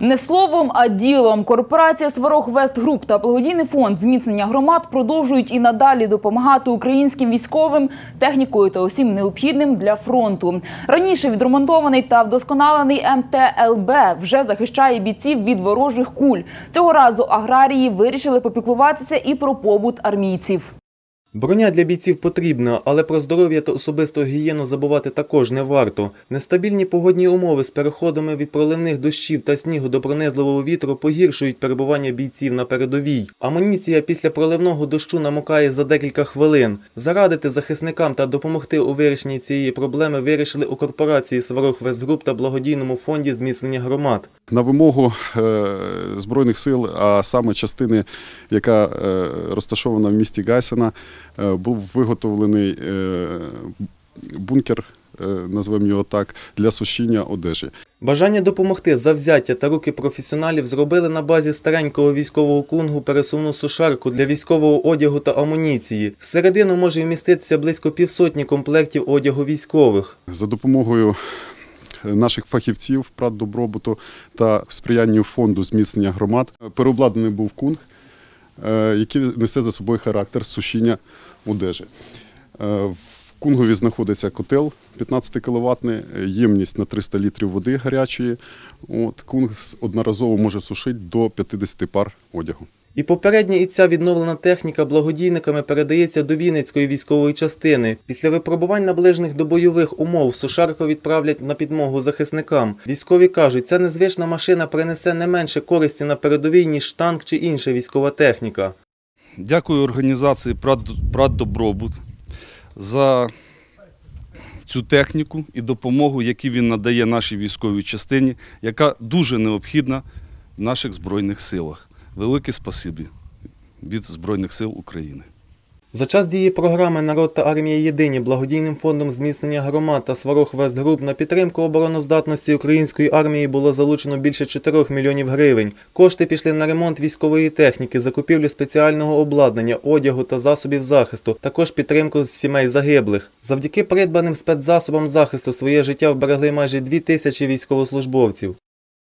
Не словом, а ділом. Корпорація Сварог Вест Груп та благодійний фонд зміцнення громад продовжують і надалі допомагати українським військовим технікою та усім необхідним для фронту. Раніше відремонтований та вдосконалений МТЛБ вже захищає бійців від ворожих куль. Цього разу аграрії вирішили попіклуватися і про побут армійців. Броня для бійців потрібна, але про здоров'я та особисту гігієну забувати також не варто. Нестабільні погодні умови з переходами від проливних дощів та снігу до пронизливого вітру погіршують перебування бійців на передовій. Амуніція після проливного дощу намокає за декілька хвилин. Зарадити захисникам та допомогти у вирішенні цієї проблеми вирішили у корпорації Сварог Вестгруп та благодійному фонді зміцнення громад. На вимогу е, Збройних сил, а саме частини, яка е, розташована в місті Гайсена, був виготовлений е, бункер, е, назвемо його так, для сушіння одежі. Бажання допомогти, завзяття та руки професіоналів зробили на базі старенького військового кунгу пересувну сушарку для військового одягу та амуніції. Всередину може вміститися близько півсотні комплектів одягу військових. За допомогою наших фахівців прад добробуту та сприянню фонду зміцнення громад переобладнаний був кунг, е, який несе за собою характер сушіння одежі. Е, В кунгові знаходиться котел 15 кВт, ємність на 300 літрів води гарячої. От, кунг одноразово може сушити до 50 пар одягу. І попередня і ця відновлена техніка благодійниками передається до Вінницької військової частини. Після випробувань наближених до бойових умов сушарку відправлять на підмогу захисникам. Військові кажуть, ця незвична машина принесе не менше користі на передовій, ніж танк чи інша військова техніка. Дякую організації «Прад- «Праддобробут» за цю техніку і допомогу, яку він надає нашій військовій частині, яка дуже необхідна в наших Збройних силах. Велике спасибі від Збройних сил України. За час дії програми Народ та армія єдині благодійним фондом зміцнення громад та Сварог Вестгруп на підтримку обороноздатності української армії було залучено більше 4 мільйонів гривень. Кошти пішли на ремонт військової техніки, закупівлю спеціального обладнання, одягу та засобів захисту, також підтримку з сімей загиблих. Завдяки придбаним спецзасобам захисту своє життя вберегли майже 2 тисячі військовослужбовців.